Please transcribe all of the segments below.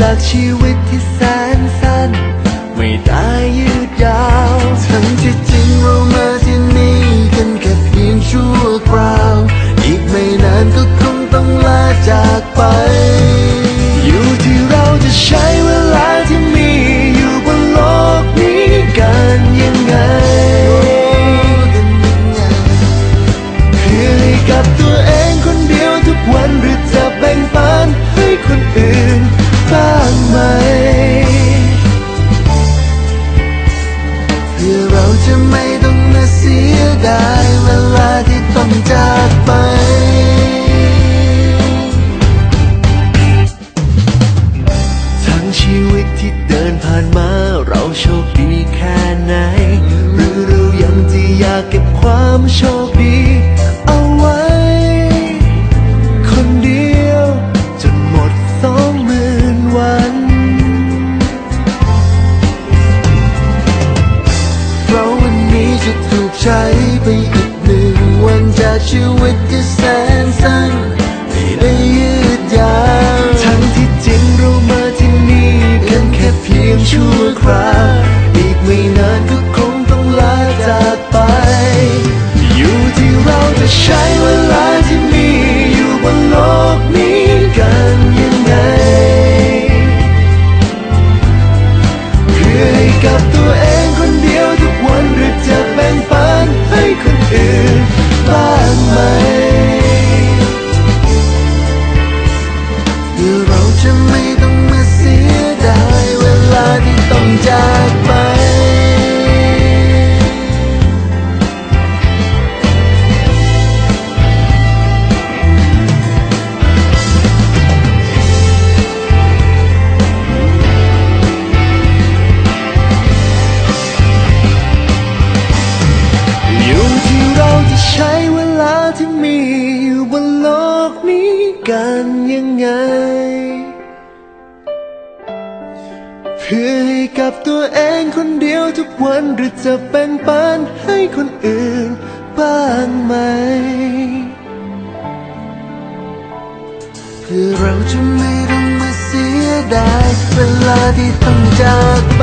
จากชีวิตที่แสน touch you with this hands ดาเวลาที่ต้องจากไป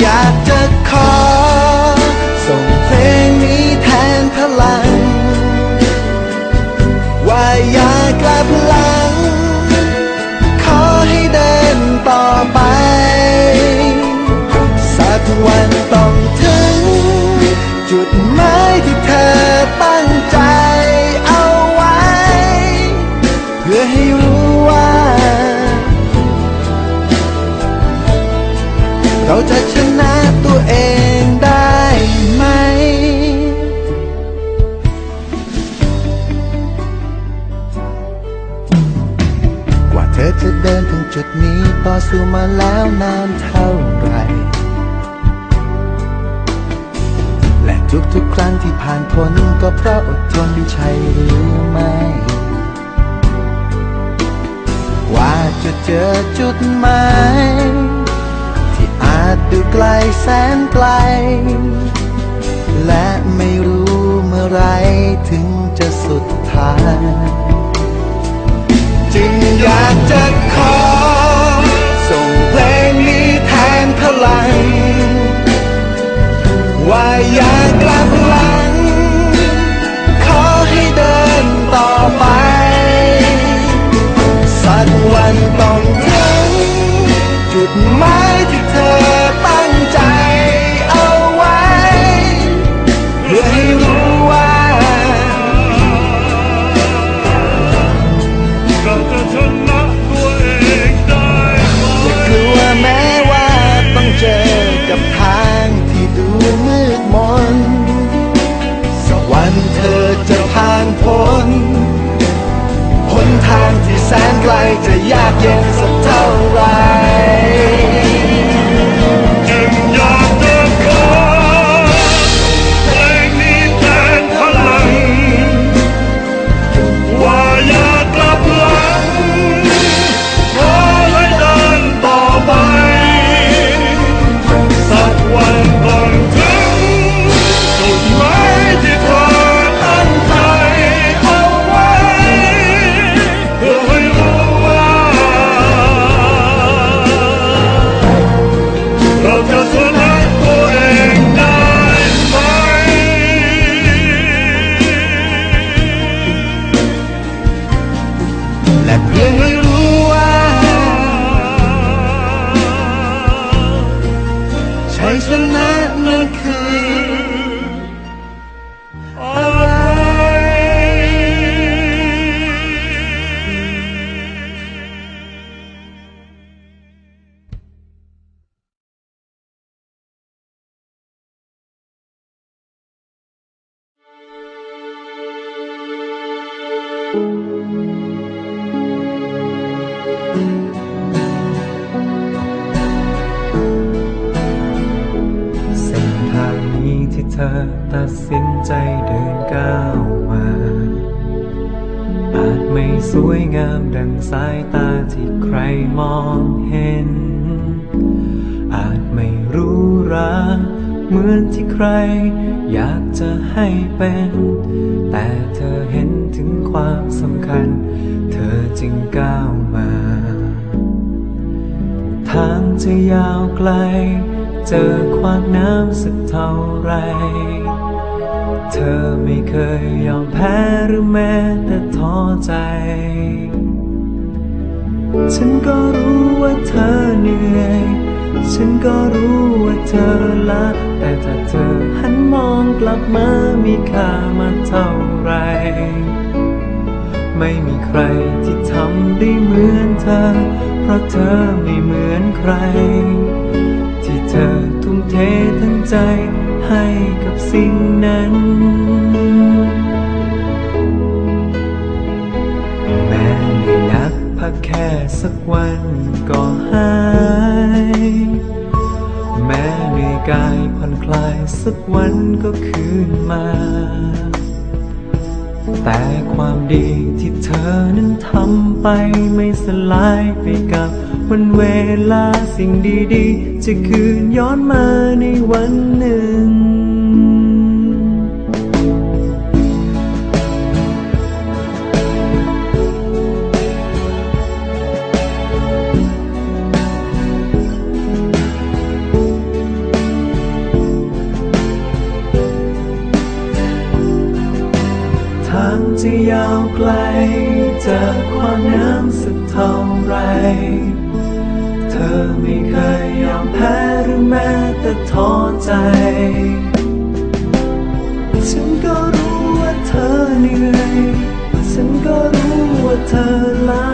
อยากจะขอ ส่งเพลงนี้แทนพลัง ว่าอย่ากลับหลัง ขอให้เดินต่อไป สักวันต้อง เราจะชนะตัวเองได้ไหม กว่าเธอจะเดินถึงจุดนี้ต่อสู้มาแล้วนานเท่าไหรและทุกๆครั้งที่ผ่านพ้นก็เพราะอดทนใช่หรือไม่กว่าจะเจอจุดหมาย กลแสนไกล และไม่รู้เมื่อไรถึงจะสุดทางจึงอยากจะขอ ส่งเพลงนี้แทนพลัง ว่าอยาก แสนไกลจะยากเย็นสักเท่าไร ธอตัดสินใจเดินก้าวมา อาจไม่สวยงามดังสายตาที่ใครมองเห็น อาจไม่รู้ราเหมือนที่ใคร อยากจะให้เป็น แต่เธอเห็นถึงความสำคัญ เธอจึงก้าวมา ทางจะยาวไกล เจอขวากน้ำสักเท่าไร เธอไม่เคยยอมแพ้หรือแม้แต่ท้อใจ ฉันก็รู้ว่าเธอเหนื่อย ฉันก็รู้ว่าเธอละแต่ถ้าเธอหันมองกลับมามีค่ามาเท่าไร ไม่มีใครที่ทำได้เหมือนเธอ เพราะเธอไม่เหมือนใคร เธอทุ่มเททั้งใจให้กับสิ่งนั้น แม้ไม่นักพักแค่สักวันก็หาย แม้ในกายผ่อนคลายสักวันก็คืนมา แต่ความดีที่เธอนั้นทำไปไม่สลายไปกับ วันเวลาสิ่งดีๆ จะคืนย้อนมาในวันหนึ่ง ทางจะยาวไกลจากความน้ำสักเท่าไร ไม่เคยยอมแพ้หรือแม้แต่ท้อใจ ฉันก็รู้ว่าเธอเหนื่อย ฉันก็รู้ว่าเธอลา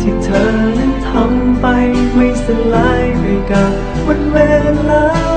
ที่เธอนั้นทำไปไม่สลายไปกับวันเวลา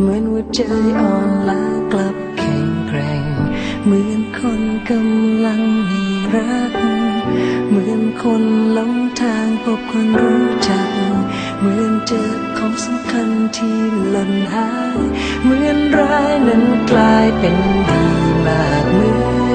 เหมือนว่าใจอ่อนล้ากลับแข็งแกร่ง เหมือนคนกำลังมีรัก เหมือนคนหลงทางพบคนรู้จัก เหมือนเจอของสำคัญที่หล่นหาย เหมือนร้ายนั้นกลายเป็นดีมากเหมือน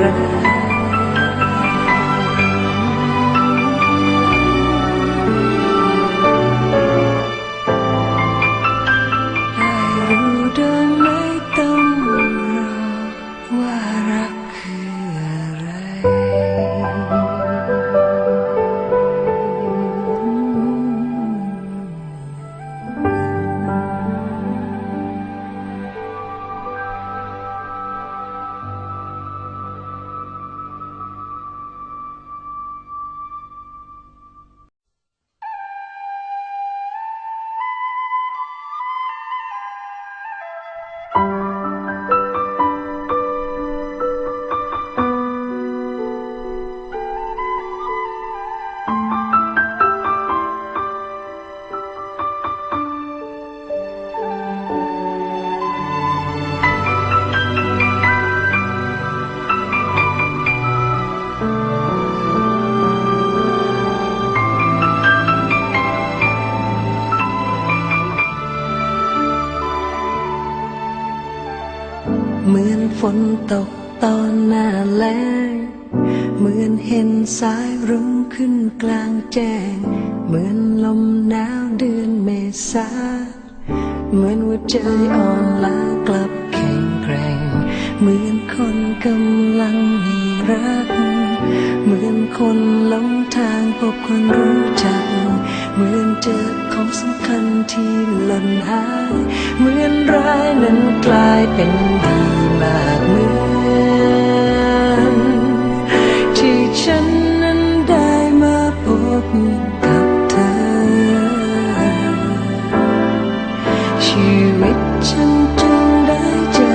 children นตกตอนหน้าแล้งเหมือนเห็นสายรุ้งขึ้นกลางแจ้ง เหมือนลมหนาวเดือนเมษา เหมือนหัวใจอ่อนล้ากลับแข็งแกร่ง เหมือนคนกำลังให้รัก เหมือนคนหลงทางพบคนรู้จัก เหมือนเจอ ของสำคัญที่หล่นหาย เหมือนร้ายนั้นกลายเป็นดีมากเหมือนที่ฉันนั้นได้มาพบกับเธอ ชีวิตฉันจึงได้เจอ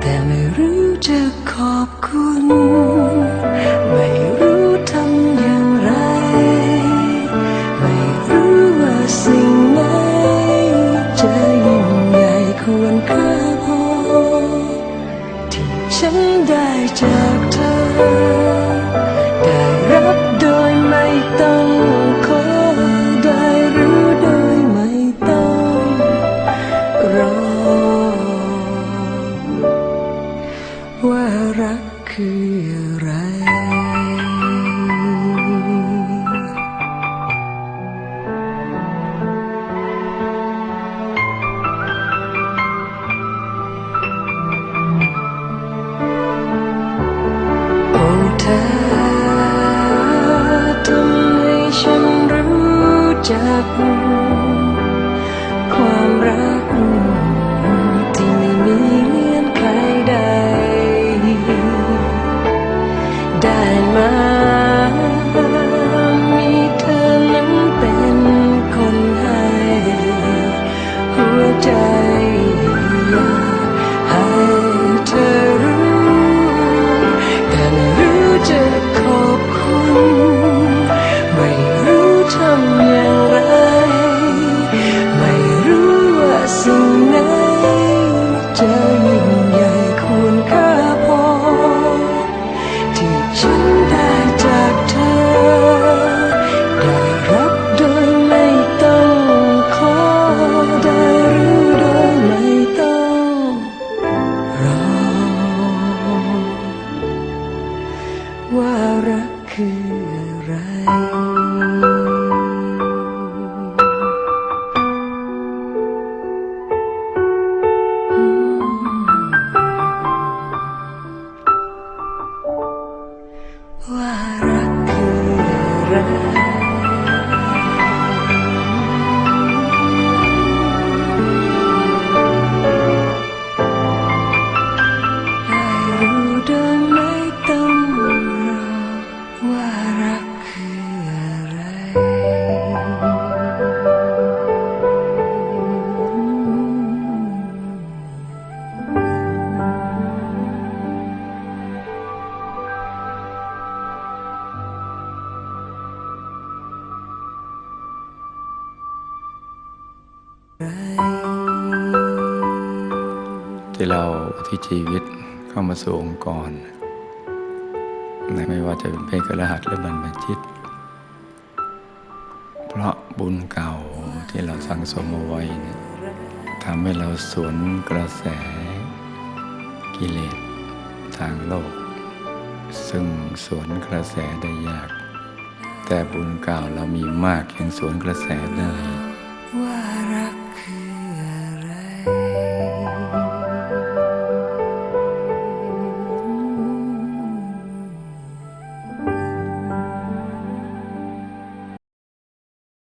แต่ไม่รู้จะขอบคุณ รู้ ว่ ที่เราที่ชีวิตเข้ามาสู่องค์กร ไม่ว่าจะเป็นเพศกระหัสหรือบรรพชิต เพราะบุญเก่าที่เราสั่งสมเอาไว้เนี่ยทำให้เราสวนกระแสกิเลสทางโลก ซึ่งสวนกระแสได้ยาก แต่บุญเก่าเรามีมากยังสวนกระแสได้